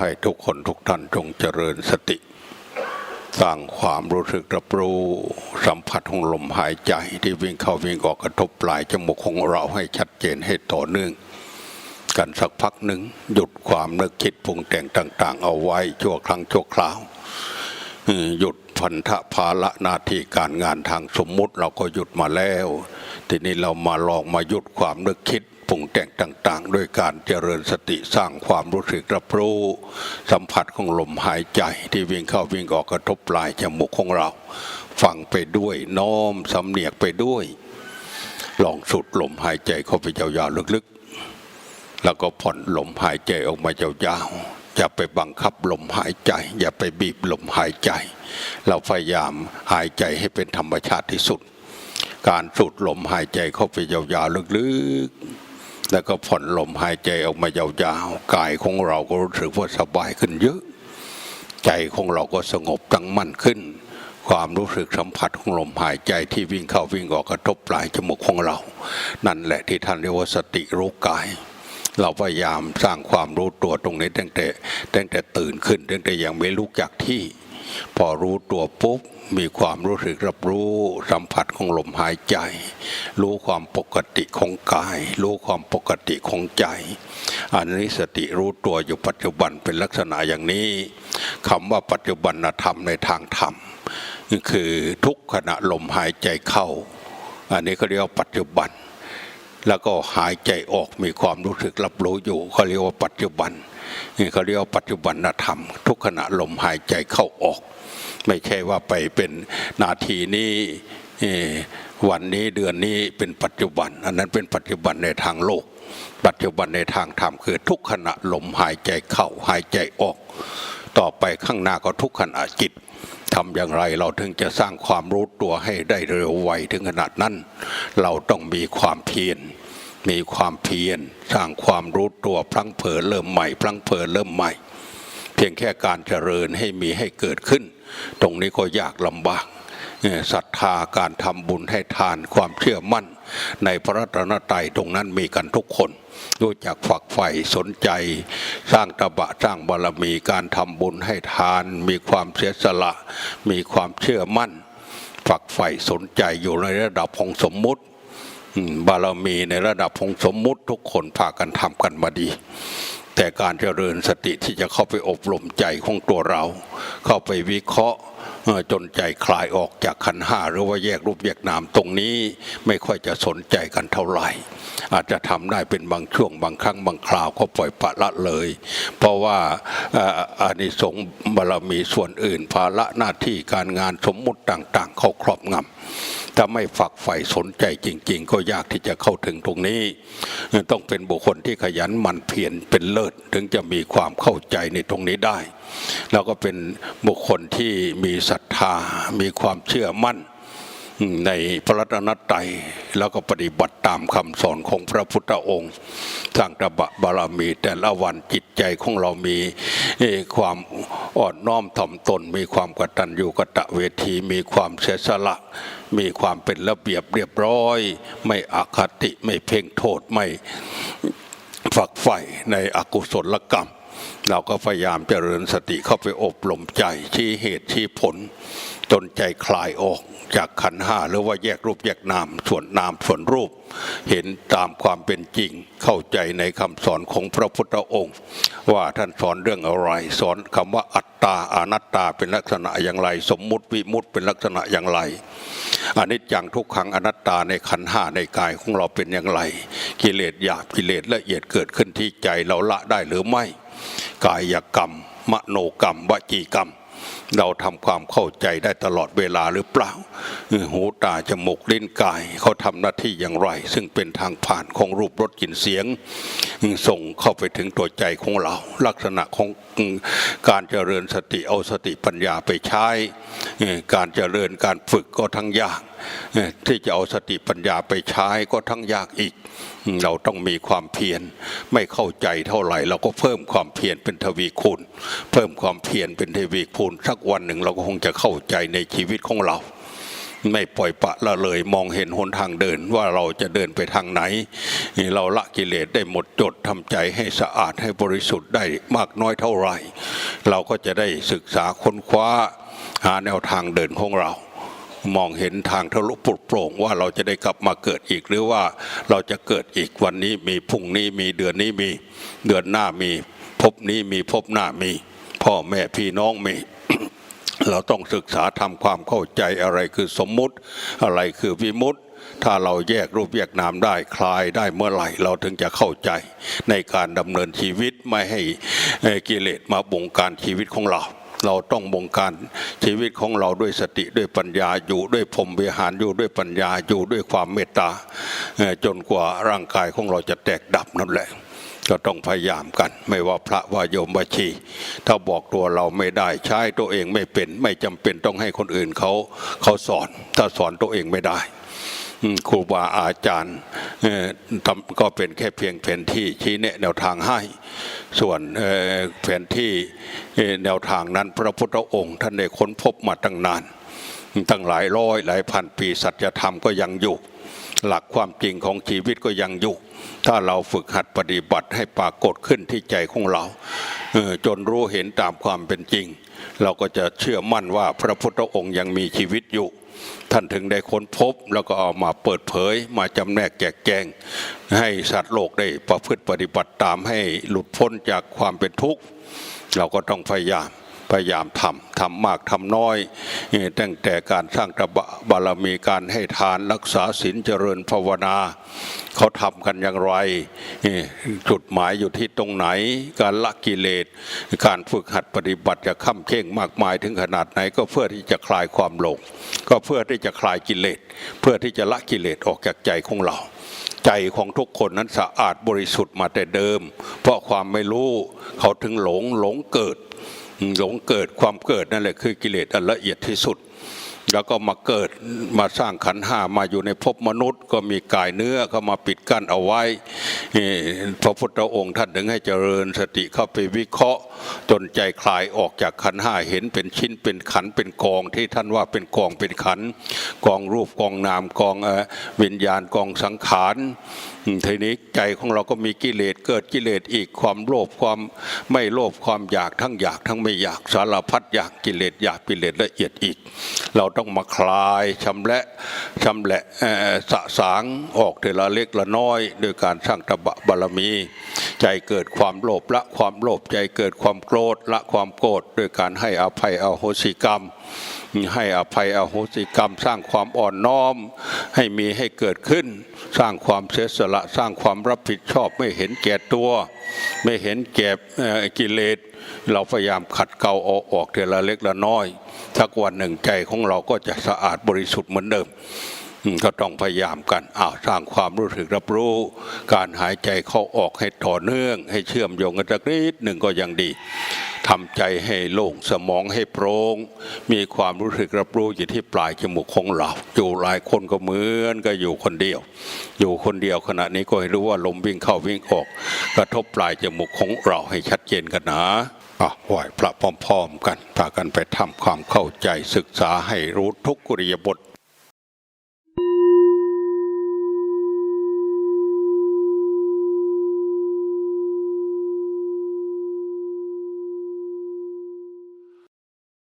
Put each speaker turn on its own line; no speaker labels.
ให้ทุกคนทุกท่านจงเจริญสติ สร้างความรู้สึกรับรู้สัมผัสของลมหายใจที่วิ่งเข้าวิ่งออกกระทบปลายจมูกของเราให้ชัดเจนให้ต่อเนื่องกันสักพักหนึ่งหยุดความนึกคิดปรุงแต่งต่าง ๆ เอาไว้ชั่วครั้งชั่วคราวหยุดพันธะภาระนาทีการงานทางสมมุติเราก็หยุดมาแล้ว ทีนี้เรามาลองมาหยุดความนึกคิด ปรุงแต่งต่างๆ ด้วยการเจริญสติสร้างความรู้สึกรับรู้ สัมผัสของลมหายใจที่วิ่งเข้าวิ่งออกกระทบปลายจมูกของเรา ฟังไปด้วยน้อมสำเนียกไปด้วย ลองสูดลมหายใจเข้าไปยาวๆลึกๆ แล้วก็ผ่อนลมหายใจออกมายาวๆอย่าไปบังคับลมหายใจ อย่าไปบีบลมหายใจ เราพยายามหายใจให้เป็นธรรมชาติที่สุดการสูดลมหายใจเข้าไปยาวๆลึกๆ แล้วก็ผ่อนลมหายใจออกมายาวๆ กายของเราก็รู้สึกว่าสบายขึ้นเยอะ ใจของเราก็สงบตั้งมั่นขึ้น ความรู้สึกสัมผัสของลมหายใจที่วิ่งเข้าวิ่งออกกระทบปลายจมูกของเรา นั่นแหละที่ท่านเรียกว่าสติรู้กาย เราพยายามสร้างความรู้ตัวตรงนี้ตั้งแต่ตั้งแต่ตื่นขึ้นตั้งแต่ยังไม่ลุกจากที่ พอรู้ตัวปุ๊บมีความรู้สึกรับรู้สัมผัสของลมหายใจ รู้ความปกติของกาย รู้ความปกติของใจ อันนี้สติรู้ตัวอยู่ปัจจุบันเป็นลักษณะอย่างนี้คำว่าปัจจุบันธรรมในทางธรรมคือทุกขณะลมหายใจเข้า อันนี้ก็เรียกว่าปัจจุบัน แล้วก็หายใจออกมีความรู้สึกรับรู้อยู่เขาเรียกว่าปัจจุบัน นี่เขาเรียกว่าปัจจุบันธรรม ทุกขณะลมหายใจเข้าออก ไม่ใช่ว่าไปเป็นนาทีนี้วันนี้เดือนนี้เป็นปัจจุบัน อันนั้นเป็นปัจจุบันในทางโลก ปัจจุบันในทางธรรมคือทุกขณะลมหายใจเข้าหายใจออก ต่อไปข้างหน้าก็ทุกขณะจิตทำอย่างไรเราถึงจะสร้างความรู้ตัวให้ได้เร็วไวถึงขนาดนั้น เราต้องมีความเพียร มีความเพียรสร้างความรู้ตัวพลังเผลอเริ่มใหม่พลังเผลอเริ่มใหม่ เพียงแค่การเจริญให้มีให้เกิดขึ้น ตรงนี้ก็ยากลำบากศรัทธาการทำบุญให้ทานความเชื่อมั่น ในพระรัตนตรัยตรงนั้นมีกันทุกคนรู้จักฝักใฝ่สนใจ สร้างตบะสร้างบารมีการทำบุญให้ทาน มีความเสียสละ มีความเชื่อมั่น ฝักใฝ่สนใจอยู่ในระดับของสมมุติ บารมีในระดับของสมมุติทุกคนพากันทำกันมาดี แต่การเจริญสติที่จะเข้าไปอบรมใจของตัวเรา เข้าไปวิเคราะห์ จนใจคลายออกจากขันห้าหรือว่าแยกรูปแยกนามตรงนี้ไม่ค่อยจะสนใจกันเท่าไหร่ อาจจะทำได้เป็นบางช่วงบางครั้งบางคราวก็ปล่อยปละละเลย เพราะว่าเอ่ออานิสงส์บารมีส่วนอื่น ภาระหน้าที่การงานสมมุติต่างๆ เข้าครอบงำถ้าไม่ฝักใฝ่สนใจจริง ๆ ก็ยากที่จะเข้าถึงตรงนี้ ต้องเป็นบุคคลที่ขยันหมั่นเพียรเป็นเลิศ ถึงจะมีความเข้าใจในตรงนี้ได้ แล้วก็เป็นบุคคลที่มีศรัทธา มีความเชื่อมั่นในพระรัตนตรัยแล้วก็ปฏิบัติตามคำสอนของพระพุทธองค์สร้างตบะบารมี แต่ละวันจิตใจของเรามีความอ่อนน้อมถ่อมตน มีความกตัญญูกตเวที มีความเสียสละ มีความเป็นระเบียบเรียบร้อย ไม่อคติไม่เพ่งโทษไม่ฝักใฝ่ในอกุศลกรรม เราก็พยายามเจริญสติเข้าไปอบรมใจชี้เหตุชี้ผล จนใจคลายออกจากขันห้าหรือว่าแยกรูปแยกนามส่วนนามส่วนรูป เห็นตามความเป็นจริงเข้าใจในคำสอนของพระพุทธองค์ ว่าท่านสอนเรื่องอะไร สอนคำว่าอัตตาอนัตตาเป็นลักษณะอย่างไร สมมุติวิมุติเป็นลักษณะอย่างไรอนิจจังทุกขังอนัตตาในขันห้าในกายของเราเป็นอย่างไร กิเลสหยาบกิเลสละเอียดเกิดขึ้นที่ใจเราละได้หรือไม่ กายกรรม มโนกรรม วจีกรรม เราทำความเข้าใจได้ตลอดเวลาหรือเปล่า หูตาจมูกลิ้นกายเขาทำหน้าที่อย่างไร ซึ่งเป็นทางผ่านของรูปรสกลิ่นเสียง ส่งเข้าไปถึงตัวใจของเรา ลักษณะของ การเจริญสติเอาสติปัญญาไปใช้ การเจริญการฝึกก็ทั้งยาก ที่จะเอาสติปัญญาไปใช้ก็ทั้งยากอีก เราต้องมีความเพียรไม่เข้าใจเท่าไหร่ เราก็เพิ่มความเพียรเป็นทวีคูณ เพิ่มความเพียรเป็นทวีคูณสักวันหนึ่งเราก็คงจะเข้าใจในชีวิตของเรา ไม่ปล่อยปะละเลยมองเห็นหนทางเดินว่าเราจะเดินไปทางไหน เราละกิเลสได้หมดจดทำใจให้สะอาดให้บริสุทธิ์ได้มากน้อยเท่าไหร่ เราก็จะได้ศึกษาค้นคว้าหาแนวทางเดินของเรามองเห็นทางทะลุปุดโปร่งว่าเราจะได้กลับมาเกิดอีกหรือว่าเราจะเกิดอีกวันนี้มีพรุ่งนี้มีเดือนนี้มีเดือนหน้ามีภพนี้มีภพหน้ามี พ่อแม่พี่น้องมี เราต้องศึกษาทำความเข้าใจอะไรคือสมมุติ อะไรคือวิมุตติถ้าเราแยกรูปแยกนามได้คลายได้เมื่อไหร่เราถึงจะเข้าใจ ในการดำเนินชีวิตไม่ให้กิเลสมาบงการชีวิตของเรา เราต้องบงการชีวิตของเราด้วยสติด้วยปัญญาอยู่ด้วยพรมวิหารอยู่ด้วยปัญญาอยู่ด้วยความเมตตาจนกว่าร่างกายของเราจะแตกดับนั่นแหละ ก็ต้องพยายามกัน ไม่ว่าพระว่าโยมว่าชี ถ้าบอกตัวเราไม่ได้ใช้ตัวเองไม่เป็น ไม่จำเป็นต้องให้คนอื่นเขาเขาสอน ถ้าสอนตัวเองไม่ได้ครูบาอาจารย์ก็เป็นแค่เพียงแผนที่ชี้แนะแนวทางให้ ส่วนแผนที่แนวทางนั้นพระพุทธองค์ ท่านได้ค้นพบมาตั้งนาน ตั้งหลายร้อยหลายพันปีสัจธรรมก็ยังอยู่ หลักความจริงของชีวิตก็ยังอยู่ ถ้าเราฝึกหัดปฏิบัติให้ปรากฏขึ้นที่ใจของเราจนรู้เห็นตามความเป็นจริง เราก็จะเชื่อมั่นว่าพระพุทธองค์ยังมีชีวิตอยู่ ท่านถึงได้ค้นพบแล้วก็เอามาเปิดเผย มาจำแนกแจกแจง ให้สัตว์โลกได้ประพฤติปฏิบัติตามให้หลุดพ้นจากความเป็นทุกข์ เราก็ต้องพยายาม พยายามทำทำมากทำน้อยเอ่ตั้งแต่การสร้างตบะบารมีการให้ทานรักษาศีลเจริญภาวนา เขาทำกันอย่างไรเอ่จุดหมายอยู่ที่ตรงไหน การละกิเลส การฝึกหัดปฏิบัติจะข้ามเข่งมากมายถึงขนาดไหนก็เพื่อที่จะคลายความหลงก็เพื่อที่จะคลายกิเลส เพื่อที่จะละกิเลสออกจากใจของเราใจของทุกคนนั้นสะอาดบริสุทธิ์มาแต่เดิม เพราะความไม่รู้เขาถึงหลงหลงเกิด หลงเกิดความเกิดนั่นแหละคือกิเลสอันละเอียดที่สุด แล้วก็มาเกิดมาสร้างขันห้ามาอยู่ในภพมนุษย์ ก็มีกายเนื้อเข้ามาปิดกั้นเอาไว้พระพุทธองค์ท่านถึงให้เจริญสติเข้าไปวิเคราะห์ จนใจคลายออกจากขันห้าเห็นเป็นชิ้นเป็นขันเป็นกองที่ท่านว่าเป็นกองเป็นขันกองรูปกองนามกองวิญญาณกองสังขารทีนี้ใจของเราก็มีกิเลสเกิดกิเลสอีกความโลภความไม่โลภความอยากทั้งอยากทั้งไม่อยากสารพัดอยากกิเลสอยากกิเลสละเอียดอีก เราต้องมาคลายชำระชำและสะสางออกเทละเล็กละน้อย โดยการสร้างตบะบารมี ใจเกิดความโลภละความโลภใจเกิดความความโกรธละความโกรธโดยการให้อภัยอโหสิกรรม ให้อภัยอโหสิกรรม สร้างความอ่อนน้อม ให้มีให้เกิดขึ้น สร้างความเสียสละสร้างความรับผิดชอบไม่เห็นแก่ตัว ไม่เห็นแก่กิเลสเราพยายามขัดเกลาเอาออกเทละเล็กละน้อยสักวันหนึ่งใจของเราก็จะสะอาดบริสุทธิ์เหมือนเดิม ก็ต้องพยายามกันอ้าวสร้างความรู้สึกรับรู้ การหายใจเข้าออกให้ต่อเนื่อง ให้เชื่อมโยงกันสักนิดหนึ่งก็ยังดีทำใจให้โล่งสมองให้โปร่งมีความรู้สึกรับรู้อยู่ที่ปลายจมูกของเรา อยู่หลายคนก็เหมือนก็อยู่คนเดียว อยู่คนเดียวขณะนี้ก็ให้รู้ว่าลมวิ่งเข้าวิ่งออก กระทบปลายจมูกของเราให้ชัดเจนกันนะอะไหวพระพร้อมๆกันพากันไปทำความเข้าใจศึกษาให้รู้ทุกกุริยบท